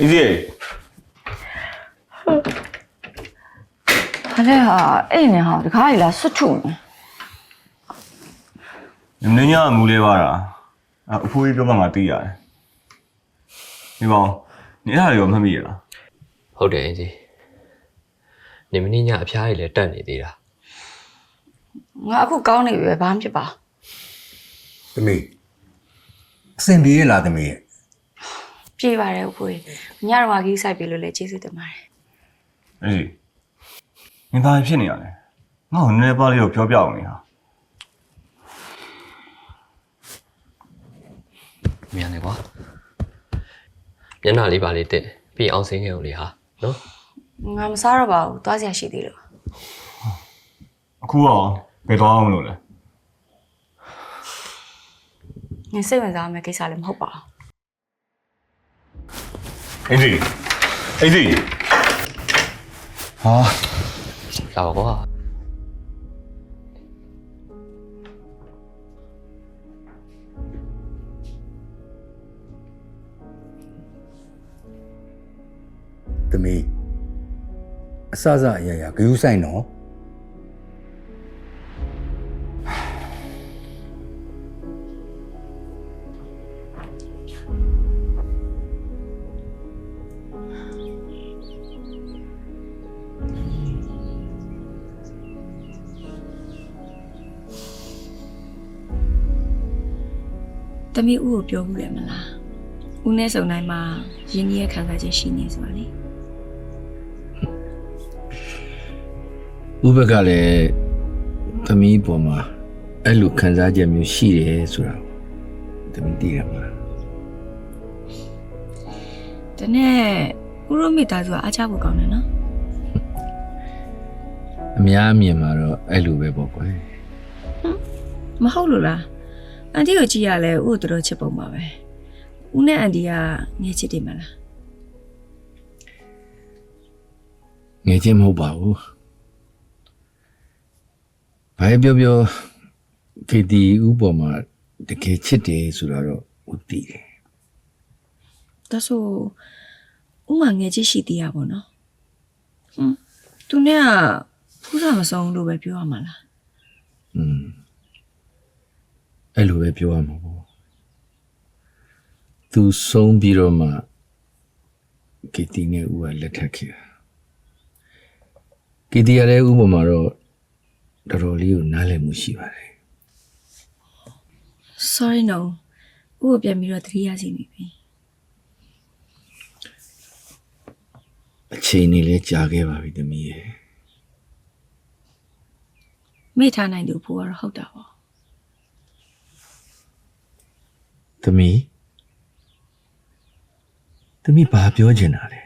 အေးကြီးဘာလဲဟာအဲ့နေဟာတခါကြီးလာဆွတ်ထုနေနင်းညမူလေးပါတာအအဖိုးကြီးပြောမှငါသိရတယ်ဒီကောင်နေအဲ့ဒါတွေရောမှတ်မိရလားဟုတ်တယ်အင်းကြီးနေမင်းညအဖျားကြီးလည်းတက်နေသေးတာငါအခုကောင်းနေပြီပဲဘာမှဖြစ်ပါသမီးအဆင်ပြေရလားသမီးရဲ့ ပြေးပါတယ်အဖိုးကြီးညတော့ကကြီးဆိုင်ပြီလို့လည်းကျေးဇူးတင်ပါတယ်အေးကြီးမင်းဘာဖြစ်နေရလဲငါ့ကိုနည်းနည်းပါးလေးတော့ပြောပြအောင်လေဟာမြန်တယ်ကွာမျက်နှာလေးပါလေးတက်ပြီးအောင်စင်းခဲ့ဦးလေဟာနော်ငါမစားတော့ပါဘူးသွားစရာရှိသေးလို့အခုရောဘယ်သွားအောင်မလို့လဲငါစိတ်ဝင်စားမယ့်ကိစ္စလည်းမဟုတ်ပါဘူး အေးကြီးအေးကြီးဟာလာပါကွာသမီးအစစအရာရာဂယုဆိုင်နော် မီးဦးကိုပြောဘူးလေမလားဦးနဲ့စုံတိုင်းမှာရင်းနှီးရဲ့ခံစားချက်ရှိနေဆိုတာလေဥပကလည်းသမီးပေါ်မှာအဲ့လိုခံစားချက်မျိုးရှိတယ်ဆိုတာကိုသမီးသိရမှာတနေ့ဦးရောမိသားစုကအားချဖို့ကောင်းတယ်နော်အများအမြင်မှာတော့အဲ့လိုပဲပေါ့ကွယ်မဟုတ်လို့လား အန်တီကိုကြည့်ရလဲဦးကိုတော်တော်ချစ်ပုံပါပဲဦးနဲ့အန်တီကငယ်ချစ်တယ်မလားငယ်ချင်းမဟုတ်ပါဘူးဘာပဲပြောပြောခေတီဥပေါ်မှာတကယ်ချစ်တယ်ဆိုတာတော့ဥတည်တယ်ဒါဆိုဦးမငယ်ချစ်ရှိသေးရပါတော့ဟွန်းသူနဲ့ကဖူးစာမဆုံးလို့ပဲပြောရမှာလားอืม အဲ့လိုပဲပြောရမှာပေါ့သူဆုံးပြီးတော့မှခေတီနဲ့ဥကလက်ထပ်ခဲ့တာခေတီရတဲ့ဥပေါ်မှာတော့တော်တော်လေးကိုနားလည်မှုရှိပါတယ် sorry no ဦးကိုပြန်ပြီးတော့သတိရစီမိပြီအချိန်နေလဲကြာခဲ့ပါပြီသမီးရဲ့မိထားနိုင်သူဖို့ကတော့ဟုတ်တာပေါ့ သမီးသမီးဘာပြောချင်တာလဲ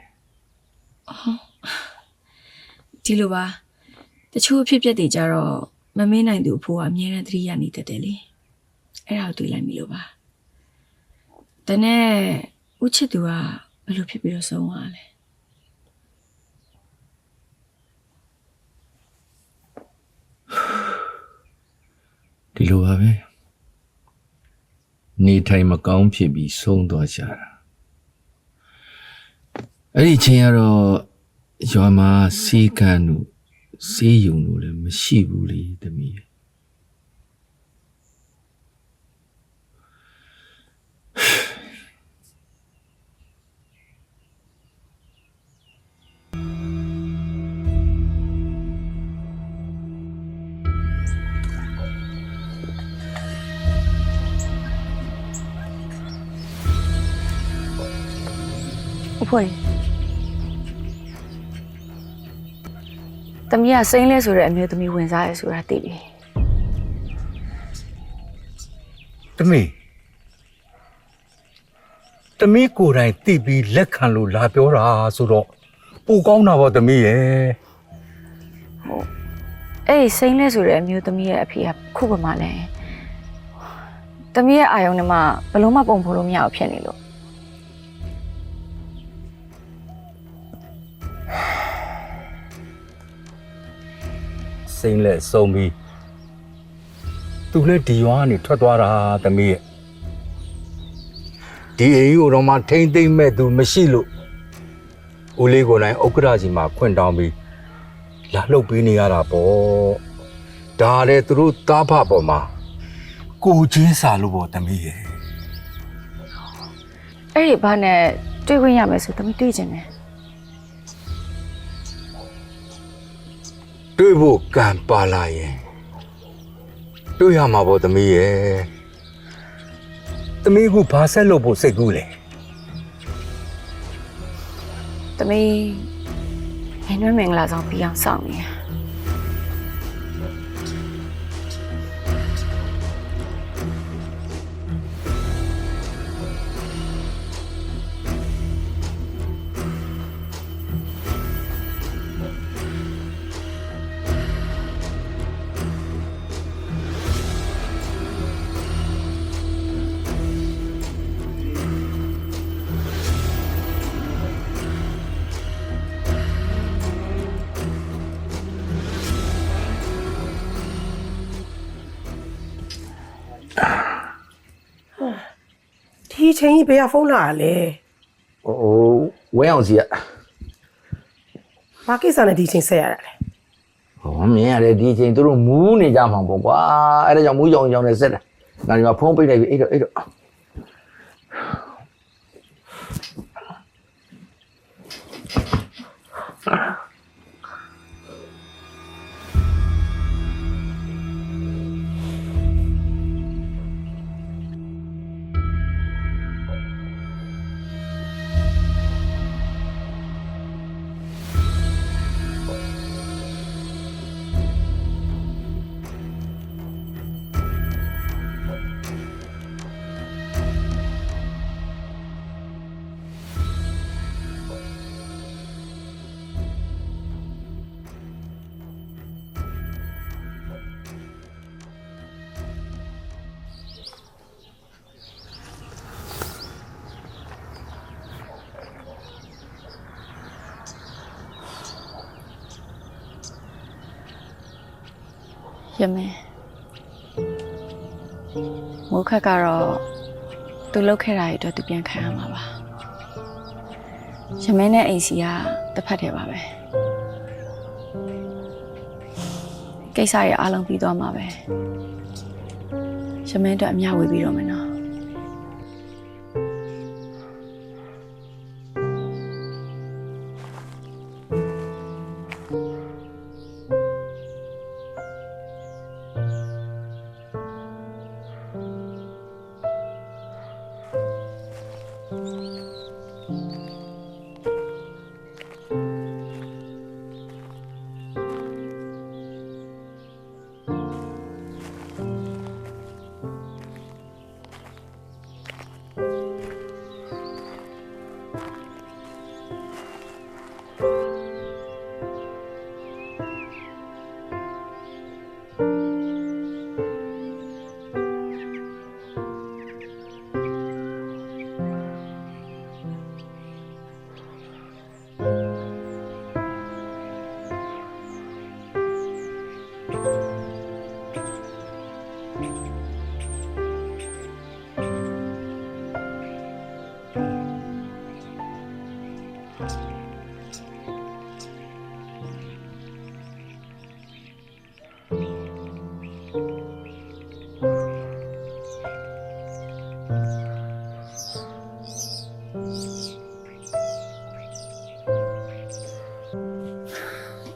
ဒီလိုပါတချို့အဖြစ်အပျက်တွေကြတော့မမေးနိုင်သူဖို့ကအမြဲတမ်းသတိရနေတတ်တယ်လေအဲ့ဒါကိုတွေးလိုက်မိလို့ပါတနေ့ဦးချစ်သူကဘယ်လိုဖြစ်ပြီးတော့ဆုံးသွားလဲဒီလိုပါပဲ နေထိုင်မကောင်းဖြစ်ပြီးဆုံးသွားကြတာအဲ့ဒီချိန်ကတော့ရွာမှာစီကံတို့စီးယုံတို့လည်းမရှိဘူးလေသမီး ဖွေတမီးကစိမ့်လဲဆိုတဲ့အမျိုးသမီးဝင်စားရဲဆိုတာသိပြီသမီးသမီးကိုယ်တိုင်သိပြီးလက်ခံလို့လာပြောတာဆိုတော့ပူကောင်းတာပေါ့သမီးရဲ့အဲ့ဒီစိမ့်လဲဆိုတဲ့အမျိုးသမီးရဲ့အဖေကခုပမာလဲသမီးရဲ့အာယုံနဲ့မှဘလို့မှပုံဖော်လို့မရအောင်ဖြစ်နေလို့ စိမ့်လက်ဆုံးပြီးသူလည်းဒီရွာကနေထွက်သွားတာသမီးရဲ့ဒီအိမ်ကိုတော့မှထိမ့်သိမ့်မဲ့သူမရှိလို့ဦးလေးကိုယ်တိုင်ဥက္ကရာကြီးမှာခွင့်တောင်းပြီးလာလှုပ်ပေးနေရတာပေါ့ဒါလည်းသူတို့သားဖပေါ်မှာကိုချင်းစာလို့ပေါ့သမီးရဲ့အဲ့ဒီဘာနဲ့တွေ့ခွင့်ရမယ်ဆိုသမီးတွေ့ချင်တယ် တွေ့ဖို့ကံပါလာရင်တွေ့ရမှာပေါ့သမီးရဲ့သမီးကဘာဆက်လုပ်ဖို့စိတ်ကူးလဲသမီးဟင်းနွေးမင်္ဂလာဆောင်ပြီးအောင်စောင့်နေရ ဒီအချိန်ကြီးဘယ်ကဖုန်းလာတာလဲဟိုဝဲအောင်စီကဘာကိစ္စနဲ့ဒီအချိန်ဆက်ရတာလဲဟောမြင်ရတယ်ဒီအချိန်သူတို့မူးနေကြမှာပေါ့ကွာအဲ့ဒါကြောင့်မူးကြောင်ကြောင်နဲ့ဆက်တယ်ငါဒီမှာဖုန်းပိတ်လိုက်ပြီအဲ့တော့အဲ့တော့ ရမင်းမိုးခက်ကတော့သူလှုပ်ခဲ့တာတွေအတွက်သူပြန်ခံရမှာပါရမင်းနဲ့အိမ်စီကတစ်ဖက်တည်းပါပဲကိစ္စတွေအားလုံးပြီးသွားမှာပဲရမင်းအတွက်အမျှဝေပြီးတော့မယ်နော်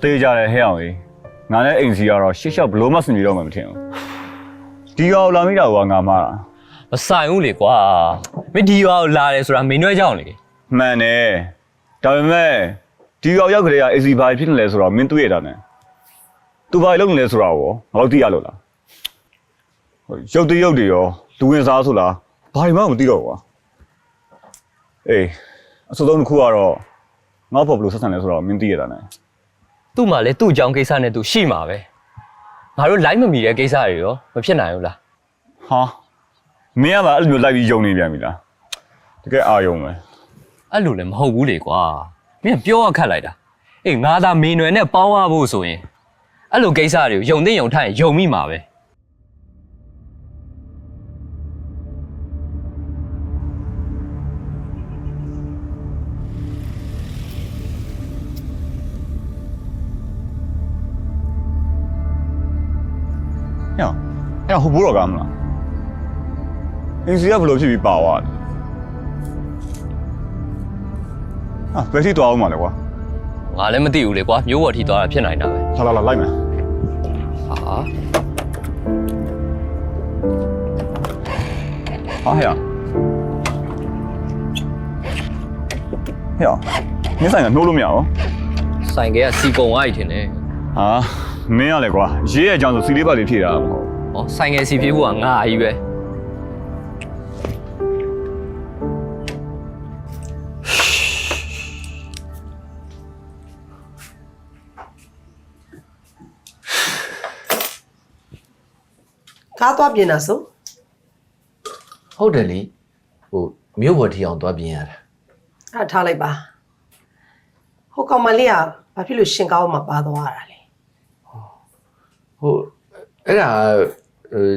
တေးကြတယ်ဟဲ့အောင်ကြီးငါနဲ့အိမ်စီကတော့ရှစ်လျှောက်ဘလို့မှစနေတော့မှမထင်ဘူးဒီကောင်လာမိတာကငါမှားတာမဆိုင်ဘူးလေကွာမင်းဒီရွာကိုလာတယ်ဆိုတာမင်းရွက်ကြောင်လေမှန်တယ်ဒါပေမဲ့ဒီကောင်ရောက်ကြတဲ့ကအိမ်စီဘာဖြစ်နေလဲဆိုတော့မင်းတွေ့ရတာနဲ့သူဘာလုပ်နေလဲဆိုတော့ရောငါတို့သိရလို့လားဟိုရုပ်တရုပ်တွေရောလူဝင်စားဆိုလားဘာမှမသိတော့ဘူးကွာအေးအစိုးဆုံးတစ်ခုကတော့ငါ့ဖို့ဘယ်လိုဆက်ဆံလဲဆိုတော့မင်းသိရတာနဲ့ သူ့မှာလည်းသူ့အကြောင်းကိစ္စနဲ့သူရှိမှာပဲငါတို့ line မမီတဲ့ကိစ္စတွေရောမဖြစ်နိုင်ဘူးလားဟာမင်းကပါအဲ့လိုမျိုးလိုက်ပြီးယုံနေပြန်ပြီလားတကယ်အာယုံပဲအဲ့လိုလည်းမဟုတ်ဘူးလေကွာမင်းကပြောရခက်လိုက်တာအေးငါသာမင်းနွယ်နဲ့ပေါင်းရဖို့ဆိုရင်အဲ့လိုကိစ္စတွေကိုယုံသိယုံထိုက်ရင်ယုံမိမှာပဲ ဟိုဘိုးတော်ကမလားအင်းစီကဘယ်လိုဖြစ်ပြီးပါသွားလဲအာဘယ်ထိသွားအောင်မလဲကွာငါလည်းမသိဘူးလေကွာမျိုးဝတ်ထိသွားတာဖြစ်နိုင်တာပဲလာလာလာလိုက်မယ်ဟာဟာဟဲ့ဟဲ့မင်းဆိုင်ကနှိုးလို့မရဘူးဆိုင်ကကစီကုံသွားပြီထင်တယ်ဟာမင်းရလေကွာရေးရဲ့အကြောင်းဆိုစီလေးပါလေးဖြည့်တာမဟုတ် ဟောဆိုင်ကစီပြေးဖို့ကငါအကြီးပဲကားသွားပြင်တာဆိုဟုတ်တယ်လေဟိုမြို့ပေါ်ထီအောင်သွားပြင်ရတာအဲ့ဒါထားလိုက်ပါဟိုကောင်မလေးကဘာဖြစ်လို့ရှင်ကောင်းမှပါသွားတာလဲဟိုအဲ့ဒါဟို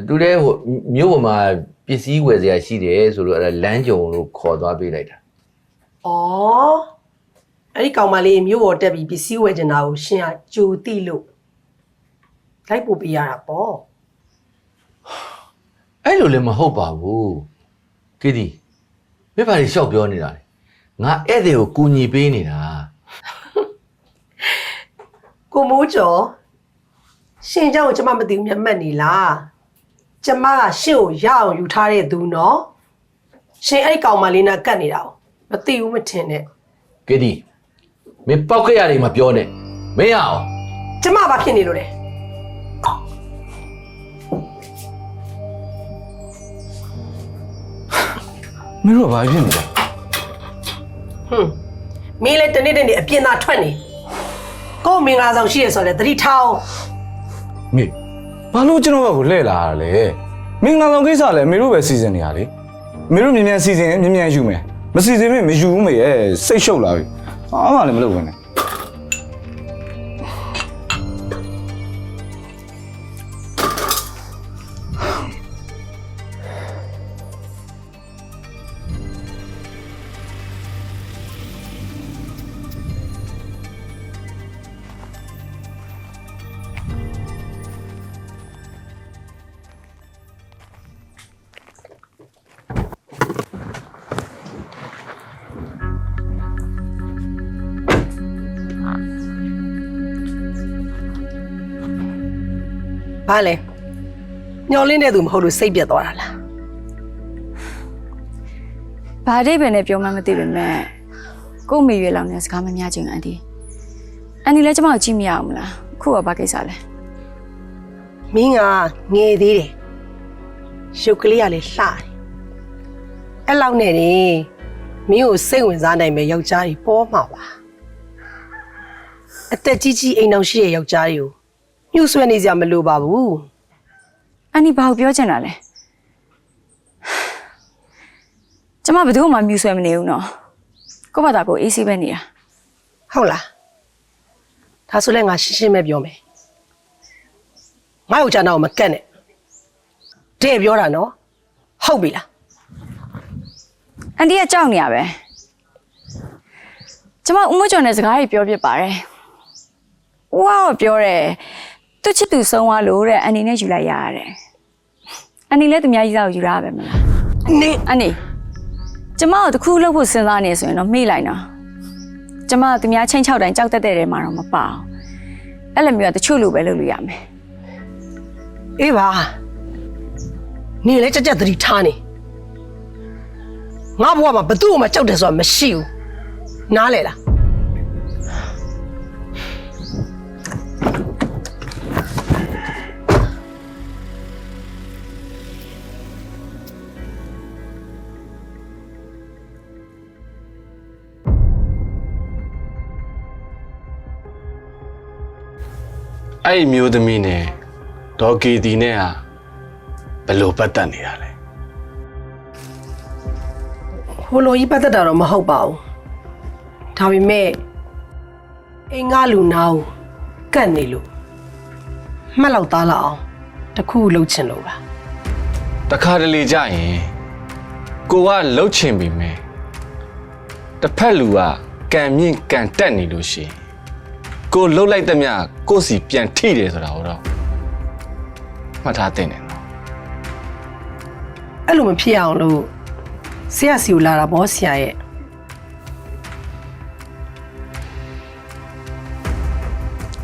သူလည်းဟိုမြို့ပေါ်မှာပစ္စည်းဝယ်စရာရှိတယ်ဆိုလို့အဲ့ဒါလမ်းကြုံလို့ခေါ်သွားပေးလိုက်တာ ဩအဲ့ဒီကောင်မလေးမျိုးပေါ်တက်ပြီးပစ္စည်းဝယ်ကျင်တာကိုရှင်ကကြိုတိလို့လိုက်ပို့ပေးရတာပေါ့ အဲ့လိုလည်းမဟုတ်ပါဘူးကိတီမြပါလေရှောက်ပြောနေတာလေငါဧည့်သည်ကိုကူညီပေးနေတာ ကိုမိုးကျော်ရှင်เจ้าကိုကျမမသိဘူးမျက်မှတ်နေလား ကျမကရှင်ကိုရအောင်ယူထားတဲ့သူနော်ရှင်အဲ့ဒီကောင်မလေးနဲ့ကတ်နေတာကိုမသိဘူးမထင်နဲ့ကိတီမင်းပောက်ခရတွေမပြောနဲ့မင်းရအောင်ကျမဘာဖြစ်နေလို့လဲမင်းတို့ကဘာဖြစ်နေလဲဟွန်းမင်းလည်းတနေ့တနေ့အပြင်သာထွက်နေကို့မင်္ဂလာဆောင်ရှိရဆိုလဲသတိထားအောင်မေ ဘာလို့ကျွန်တော်ဘက်ကိုလှည့်လာရလဲမင်္ဂလာဆောင်ကိစ္စလည်းမေတို့ပဲစီစဉ်နေရလေမေတို့မြင်မြန်စီစဉ်ရင်မြင်မြန်ယူမယ်မစီစဉ်ရင်မယူဘူးမေရဲ့စိတ်ရှုပ်လာပြီအားမလည်းမလုပ်ဘူးနဲ့ လဲညှော်လင်းတဲ့သူမဟုတ်လို့စိတ်ပြတ်သွားတာလားဘာအဓိပ္ပာယ်နဲ့ပြောမှမသိပေမဲ့ကို့မေရွေလောင်နေစကားမများချင်အန်ဒီအန်ဒီလည်းကျမကိုကြည့်မရအောင်မလားခုကဘာကိစ္စလဲမင်းကငယ်သေးတယ်ရုပ်ကလေးကလည်းလှတယ်အဲ့လောက်နဲ့နေမင်းကိုစိတ်ဝင်စားနိုင်မဲ့ယောက်ျားကြီးပေါ်မှာပါအသက်ကြီးကြီးအိမ်အောင်ရှိတဲ့ယောက်ျားကြီးကို ညှို့ဆွဲနေကြမလိုပါဘူးအန်ဒီဘာကိုပြောချင်တာလဲကျမဘယ်သူမှမြူဆွဲမနေဘူးနော်ကို့ဘာသာကိုအေးဆေးပဲနေတာဟုတ်လားဒါဆိုလဲငါရှင်းရှင်းပဲပြောမယ်ငါ့ယောက်ျားတော့မကတ်နဲ့တဲ့ပြောတာနော်ဟုတ်ပြီလားအန်ဒီကကြောက်နေရပဲကျမဦးမကျော်နဲ့စကားကြီးပြောပြပါတယ်ဦးကပြောတယ် သူချစ်သူဆုံးသွားလို့တဲ့အန်ဒီနဲ့ယူလိုက်ရရတယ်အန်ဒီလည်းသူများကြီးစားကိုယူရပါပဲမလားနေအန်ဒီကျမတို့တစ်ခုလုပ်ဖို့စဉ်းစားနေဆိုရင်တော့မေ့လိုက်နော်ကျမကသူများချင်းချောက်တိုင်းကြောက်တတ်တဲ့တဲမှာတော့မပါအောင်အဲ့လိုမျိုးကတချို့လိုပဲလုပ်လို့ရမယ်အေးပါနေလဲကြက်ကြက်သတိထားနေငါဘဝမှာဘသူ့ကိုမှကြောက်တယ်ဆိုတာမရှိဘူးနားလေလား အဲ့ဒီမျိုးသမီးနဲ့ဒေါ်ကီတီနဲ့ဟာဘယ်လိုပတ်သက်နေတာလဲဟိုလိုကြီးပတ်သက်တာတော့မဟုတ်ပါဘူးဒါပေမဲ့အင်္ဂါလူနာကိုကတ်နေလို့မှတ်လောက်သားလောက်အောင်တစ်ခုလှုပ်ချင်လို့ပါတခါတလေကြရင်ကိုကလှုပ်ချင်ပြီမယ်တစ်ဖက်လူကကံမြင့်ကံတက်နေလို့ရှိရင် ကိုလှုပ်လိုက်တဲ့မြကိုယ့်စီပြန်ထိတယ်ဆိုတာကိုတော့မှတ်ထားသင့်တယ်နော်အဲ့လိုမဖြစ်အောင်လို့ဆရာစီကိုလာတာဗောဆရာရဲ့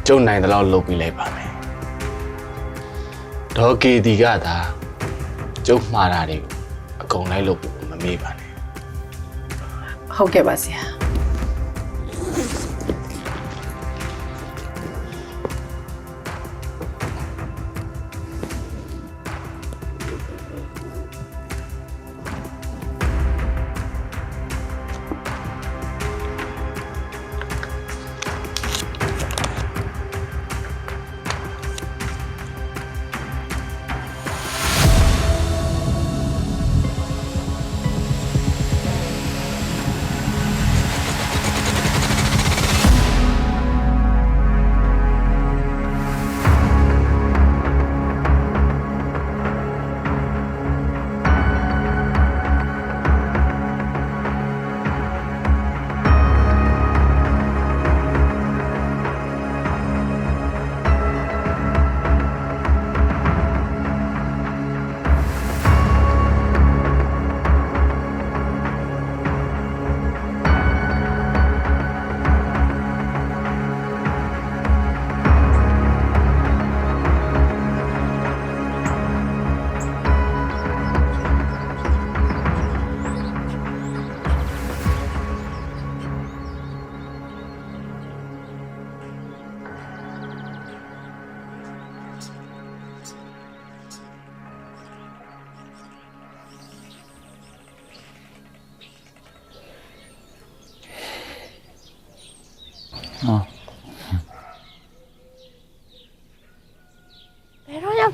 ကျုံနိုင်တဲ့လောက်လှုပ်ပြီးလိုက်ပါမယ်ဒေါ်ကီတီကသာကျုံမှားတာတွေကိုအကုန်လိုက်လို့မမေ့ပါနဲ့ဟုတ်ကဲ့ပါဆရာ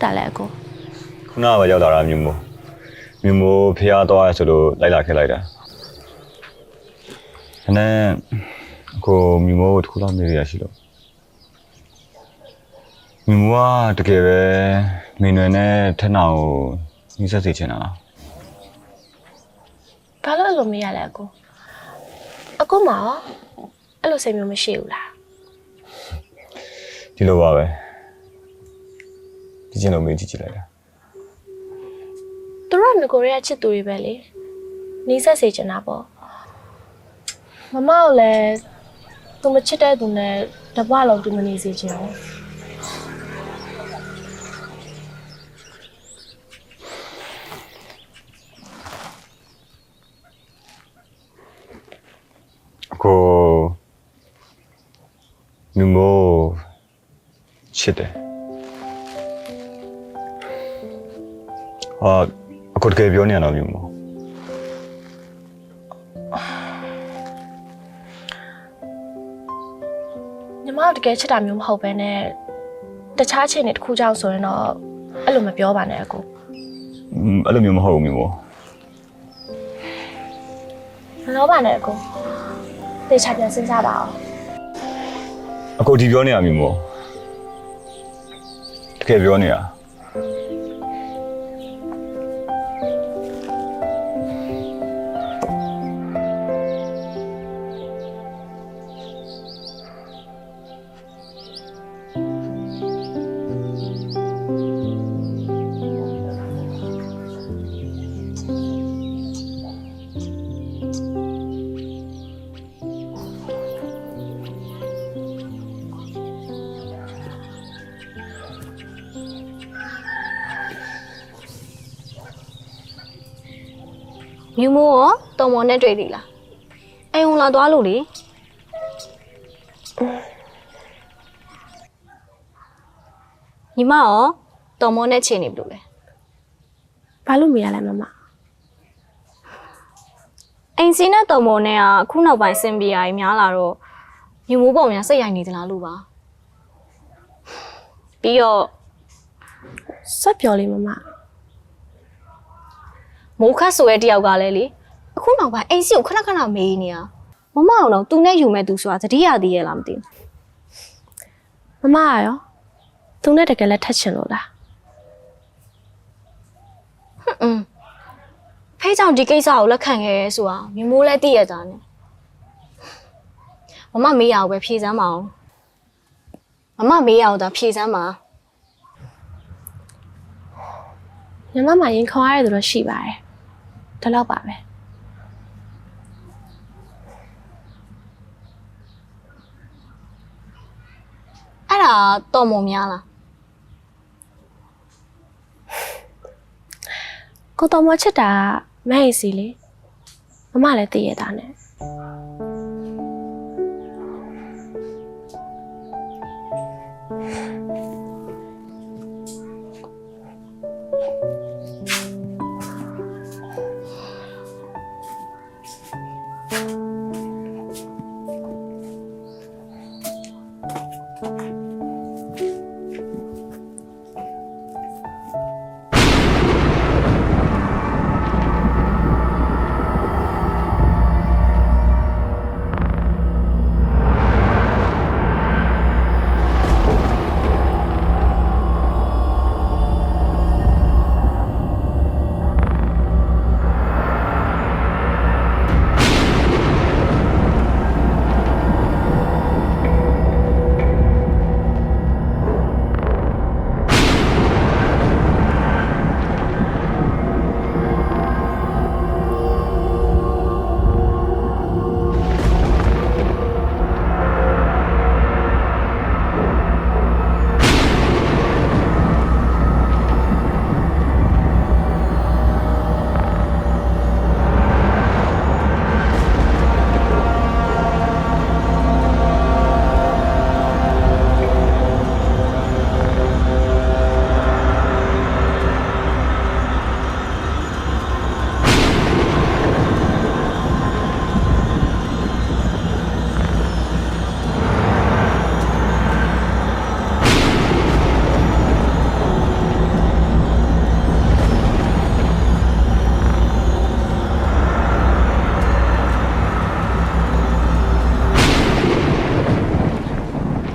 တော့ရောက်တာလဲအကိုခုနကပဲရောက်လာတာမြို့မို့မြို့မို့ဖျားသွားရဆိုလို့လိုက်လာခဲ့လိုက်တာအဲ့နဲ့ကိုမြို့မို့ကိုတစ်ခုလောက်မေးရရှိလို့မြို့မို့ကတကယ်ပဲမင်းနွယ်နဲ့ထက်နောင်ကိုနှိစက်စေချင်တာလားဘာလို့အဲ့လိုမရလဲအကိုအကိုမရောအဲ့လိုစိတ်မျိုးမရှိဘူးလားဒီလိုပါပဲ ဒီကျင်လို့မေးကြည့်ကြည့်လိုက်တာသူတို့ကငကိုရဲကချစ်သူတွေပဲလေနီးဆက်စေချင်တာပေါ့မမကလည်းသူမချစ်တဲ့သူနဲ့တပွားလုံးသူမနေစေချင်ဘူးကိုမြို့မို့ချစ်တယ် ဟာအခုတကယ်ပြောနေရတော့မြို့မို့ညီမတို့တကယ်ချစ်တာမျိုးမဟုတ်ပဲနဲ့တခြားချိန်တွေတစ်ခုကြောင့်ဆိုရင်တော့အဲ့လိုမပြောပါနဲ့အကိုอืมအဲ့လိုမျိုးမဟုတ်ဘူးမြို့မို့မပြောပါနဲ့အကိုတေချာပြန်စဉ်းစားပါအောင်အခုဒီပြောနေရမြို့မို့တကယ်ပြောနေရ နဲ့တွေ့သေးလားအိမ်ဝင်လာသွားလို့လေညီမရောတော်မော်နဲ့ချိန်နေဘလို့လဲဘာလို့မရလဲမမအိမ်စီနဲ့တော်မော်နဲ့ကအခုနောက်ပိုင်းစင်ပြေယာကြီးများလာတော့မြူမိုးပုံများစိတ်ရိုက်နေသလားလို့ပါပြီးတော့စက်ပြောလေးမမမိုးခတ်ဆိုတဲ့တယောက်ကလည်းလေ အခုနောက်ပိုင်းအိမ်စီကိုခဏခဏမေးနေတာမမအောင်တော့သူနဲ့ယူမဲ့သူဆိုတာသတိရသေးရဲ့လားမသိမမကရောသူနဲ့တကယ်လက်ထက်ချင်လို့လားဘူးอืมဖေးကြောင့်ဒီကိစ္စကိုလက်ခံခဲ့ရဲဆိုတာမမိုးလည်းသိရကြတယ်မမမေးရအောင်ပဲဖြေစမ်းပါအောင်မမမေးရအောင်ဒါဖြေစမ်းပါညီမမရင်ခေါ်ရတဲ့သူတော့ရှိပါတယ်ဒါတော့ပါပဲ အဲ့ဒါတော်မုံများလားကိုတော်မချစ်တာမဟိစီလေမမလည်းသိရတာနဲ့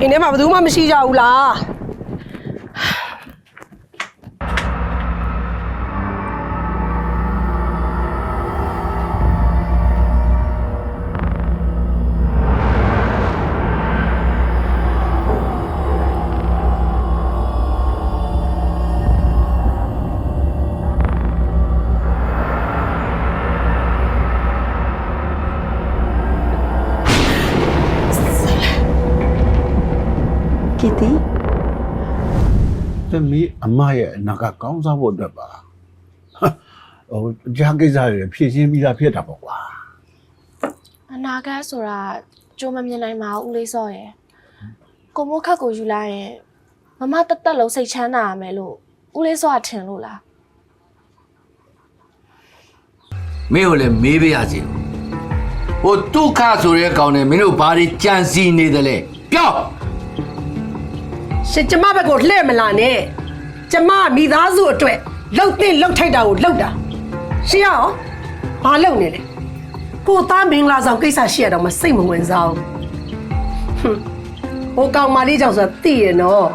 အိမ်ထဲမှာဘယ်သူမှမရှိကြဘူးလား သမီးအမရဲ့အနာကကောင်းစားဖို့အတွက်ပါဟိုကြားကိစ္စတွေဖြည့်ရှင်းပြီးသားဖြစ်တာပေါ့ကွာအနာဂတ်ဆိုတာကြိုးမမြင်နိုင်ပါဘူးဦးလေးစောရယ်ကိုမိုးခတ်ကိုယူလိုက်ရင်မမတက်တက်လုံးစိတ်ချမ်းသာရမယ်လို့ဦးလေးစောကထင်လို့လားမင်းကိုလည်းမေးပေးရစီဟိုဒုက္ခဆိုတဲ့ကောင်နဲ့မင်းတို့ဘာတွေကြံစီနေတယ်လဲပြော ရှင်ကျမဘက်ကိုလှည့်မလာနဲ့ကျမမိသားစုအတွက်လှုပ်တဲ့လှုပ်ထိုက်တာကိုလှုပ်တာရှင်ရောဘာလှုပ်နေလဲကိုသားမင်္ဂလာဆောင်ကိစ္စရှိရတော့မစိတ်မဝင်စားဘူးဟွန်းဟိုကောင်မလေးကြောင့်ဆိုတာသိရနော်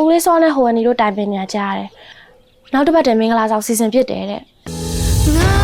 ဦးလေးစောနဲ့ဟိုကနေတို့တိုင်ပင်နေကြရတယ်နောက်တစ်ပတ်တည်းမင်္ဂလာဆောင်စီစဉ်ဖြစ်တယ်တဲ့ငါ